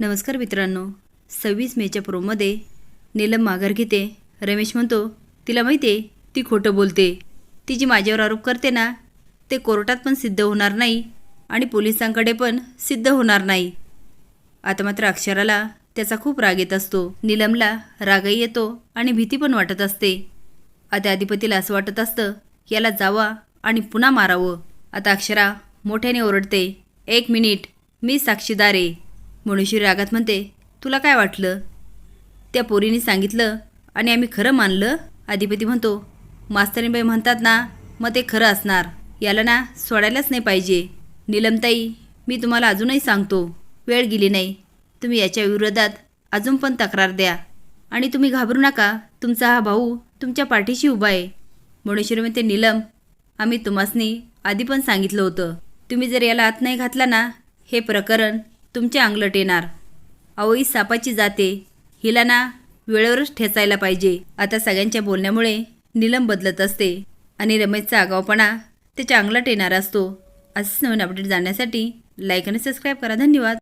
नमस्कार मित्रांनो. सव्वीस मेच्या प्रोमध्ये नीलम माघार घेते. रमेश म्हणतो तिला माहिती आहे ती खोटं बोलते. ती जी माझ्यावर आरोप करते ना ते कोर्टात पण सिद्ध होणार नाही आणि पोलिसांकडे पण सिद्ध होणार नाही. आता मात्र अक्षराला त्याचा खूप राग येत असतो. नीलमला रागही येतो आणि भीती पण वाटत असते. आता अधिपतीला असं वाटत असतं याला जावा आणि पुन्हा मारावं. आता अक्षरा मोठ्याने ओरडते एक मिनिट मी साक्षीदार आहे. मनुष्य रागात म्हणते तुला काय वाटलं? त्या पोरीने सांगितलं आणि आम्ही खरं मानलं. अधिपती म्हणतो मास्तरीबाई म्हणतात ना मग ते खरं असणार. याला ना सोडायलाच नाही पाहिजे. नीलमताई मी तुम्हाला अजूनही सांगतो वेळ गेली नाही. तुम्ही याच्या विरोधात अजून पण तक्रार द्या. आणि तुम्ही घाबरू नका तुमचा हा भाऊ तुमच्या पाठीशी उभा आहे. मणेश्वरी म्हणते नीलम आम्ही तुम्हासनी आधी पण सांगितलं होतं. तुम्ही जर याला आत नाही घातला ना हे प्रकरण तुमच्या अंगलट येणार. अहो ही सापाची जाते. हिला ना वेळेवरच ठेचायला पाहिजे. आता सगळ्यांच्या बोलण्यामुळे निलम बदलत असते. आणि रमेशचा आगावपणा त्याच्या अंगलट येणार असतो. असेच नवीन अपडेट जाण्यासाठी लाईक आणि सबस्क्राईब करा. धन्यवाद.